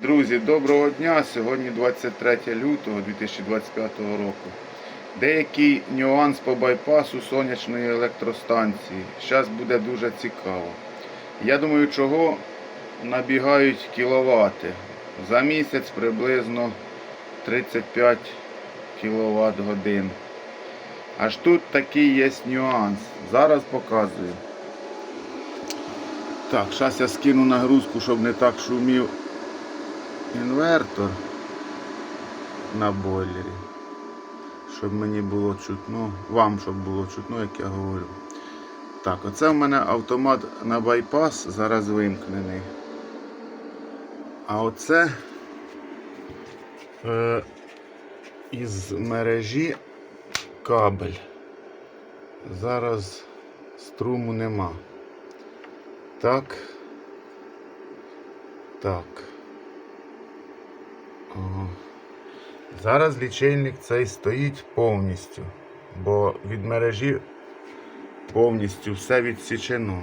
Друзі, доброго дня! Сьогодні 23 лютого 2025 року. Деякий нюанс по байпасу сонячної електростанції. Зараз буде дуже цікаво. Я думаю, чого набігають кіловати. За місяць приблизно 35 кВт годин. Аж тут такий є нюанс. Зараз показую. Так, зараз я скину нагрузку, щоб не так шумів інвертор на бойлері, щоб мені було чутно, вам щоб було чутно, як я говорю. Так, оце в мене автомат на байпас зараз вимкнений. А оце е, із мережі кабель. Зараз струму нема. Так. Так. Зараз лічильник цей стоїть повністю, бо від мережі повністю все відсічено.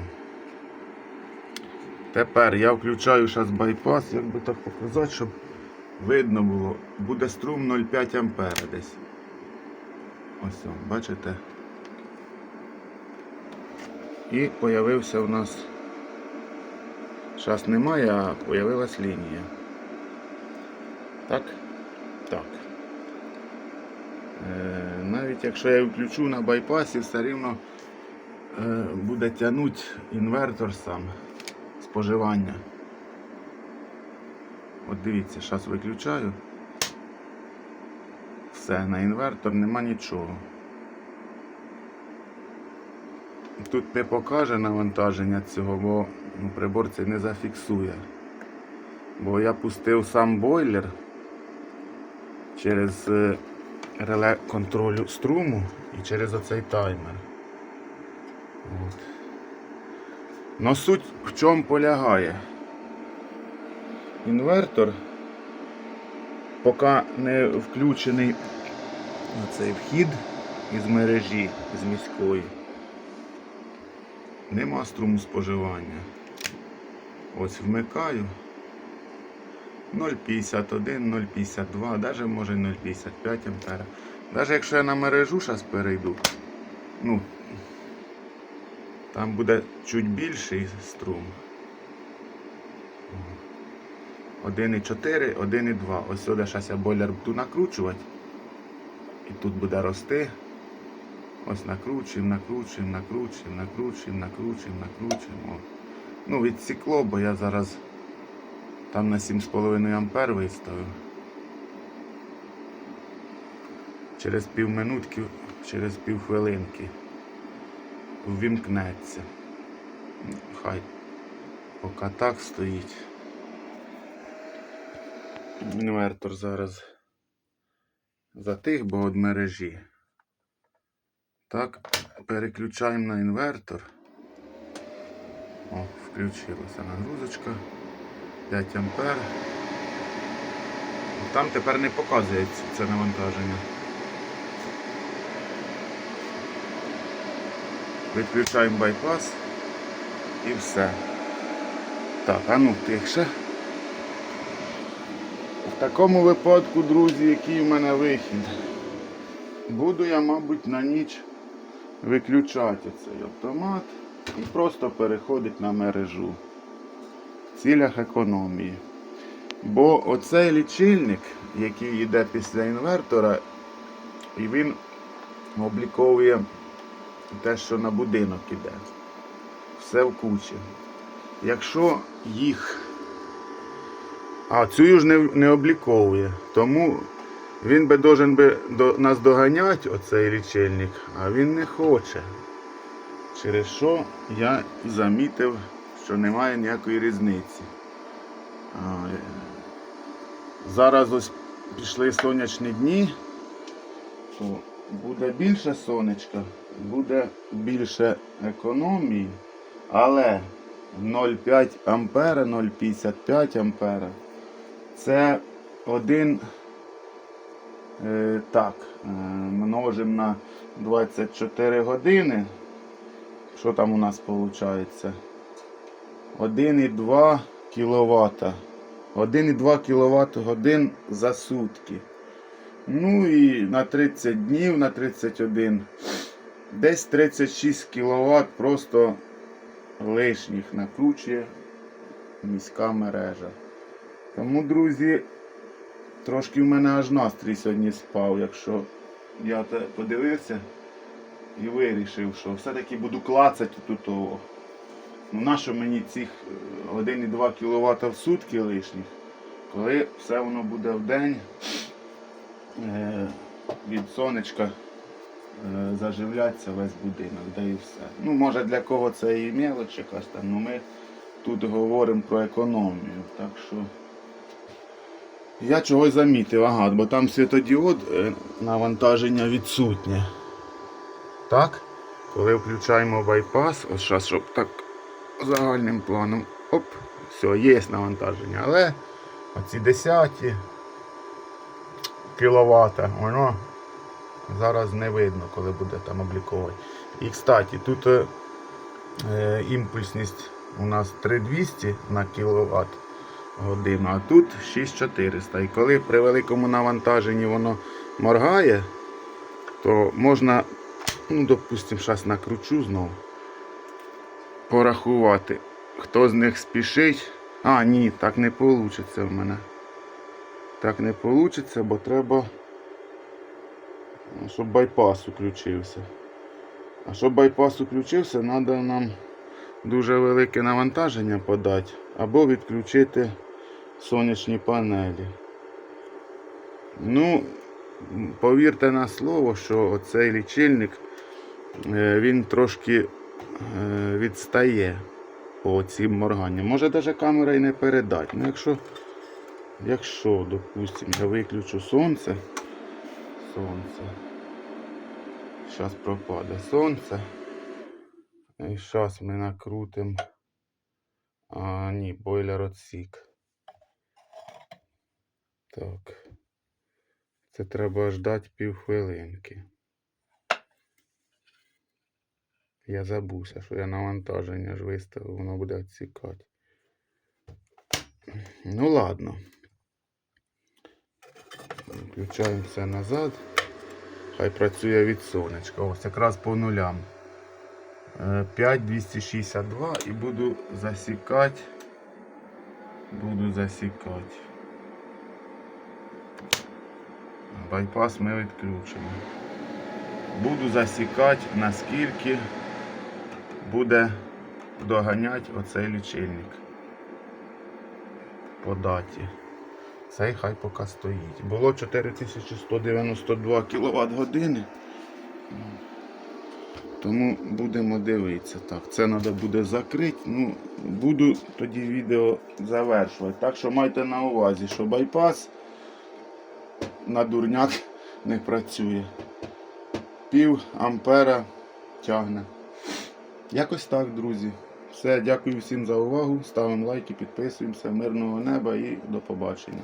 Тепер я включаю зараз байпас, як би так показати, щоб видно було. Буде струм 0,5 ампера десь. Ось, бачите? І появився у нас. Зараз немає, а появилась лінія. Так. Е, навіть якщо я включу на байпасі, все рівно е, буде тягнути інвертор сам споживання. От дивіться, зараз виключаю. Все, на інвертор нема нічого. Тут не покаже навантаження цього, бо ну, прибор цей не зафіксує. Бо я пустив сам бойлер через е, реле контролю струму і через оцей таймер. От. Но суть в чому полягає. Інвертор, поки не включений оцей вхід із мережі, з міської, нема струму споживання. Ось вмикаю. 0,51, 0,52, навіть може 0,55 ампера. Навіть якщо я на мережу зараз перейду, ну, там буде чуть більший струм. 1,4, 1,2. Ось сюди зараз я бойлер буду накручувати. І тут буде рости. Ось накручуємо, накручуємо, накручуємо, накручуємо, накручуємо, накручуємо. Ну, відсікло, бо я зараз там на 7,5 ампер виставив. Через півминутки, через півхвилинки ввімкнеться. Ну, Хай поки так стоїть. Інвертор зараз затих, бо від мережі. Так, переключаємо на інвертор. О, включилася нагрузочка. 5 ампер. Там тепер не показується це навантаження. Відключаємо байпас і все. Так, а ну тихше. В такому випадку, друзі, який в мене вихід. Буду я, мабуть, на ніч виключати цей автомат і просто переходити на мережу цілях економії. Бо оцей лічильник, який йде після інвертора, і він обліковує те, що на будинок іде. Все в кучі. Якщо їх. А цю ж не, не обліковує. Тому він би должен би до, нас доганяти, оцей лічильник, а він не хоче. Через що я замітив, що немає ніякої різниці. Е, Зараз ось пішли сонячні дні, то буде більше сонечка, буде більше економії, але 0,5 ампера, 0,55 ампера це один е, так, е, множимо на 24 години. Що там у нас виходить? 1,2 кВт 1,2 кВт годин за сутки. Ну і на 30 днів, на 31. Десь 36 кВт просто лишніх накручує міська мережа. Тому, друзі, трошки в мене аж настрій сьогодні спав, якщо я подивився і вирішив, що все-таки буду клацати тут того. Ну, нащо мені цих е, 1,2 кВт в сутки лишніх, коли все воно буде в день е, від сонечка е, заживляться весь будинок, да і все. Ну, може для кого це і мелоч якась там, але ми тут говоримо про економію. Так що я чогось замітив, ага, бо там світодіод е, навантаження відсутнє. Так? Коли включаємо байпас, ось зараз, щоб так загальним планом, оп, все, є навантаження. Але оці 10 кВт, воно зараз не видно, коли буде там обліковувати. І кстати, тут е, е, імпульсність у нас 3200 на кВт годину, а тут 6400. І коли при великому навантаженні воно моргає, то можна, ну, допустимо, зараз накручу знову, порахувати, хто з них спішить. А, ні, так не вийде в мене. Так не вийде, бо треба, щоб байпас включився. А щоб байпас включився, треба нам дуже велике навантаження подати або відключити сонячні панелі. Ну, повірте на слово, що оцей лічильник е, він трошки відстає по цим морганням. Може навіть камера і не передать. Ну, якщо, якщо, допустимо, я виключу сонце, сонце. Зараз пропаде сонце. І зараз ми накрутимо. А, ні, бойлер отсік. Так. Це треба ждати півхвилинки. Я забувся, що я навантаження ж виставив, воно буде відсікати. Ну ладно. Включаємо все назад. Хай працює від сонечка. Ось якраз по нулям. Е, 5262 і буду засікати. Буду засікати. Байпас ми відключимо. Буду засікати, наскільки буде доганяти оцей лічильник по даті. Цей хай поки стоїть. Було 4192 кВт години. Тому будемо дивитися. Так, це треба буде закрити. Ну, буду тоді відео завершувати. Так що майте на увазі, що байпас на дурняк не працює. Пів ампера тягне. Якось так, друзі. Все, дякую всім за увагу. Ставимо лайки, підписуємося. Мирного неба і до побачення.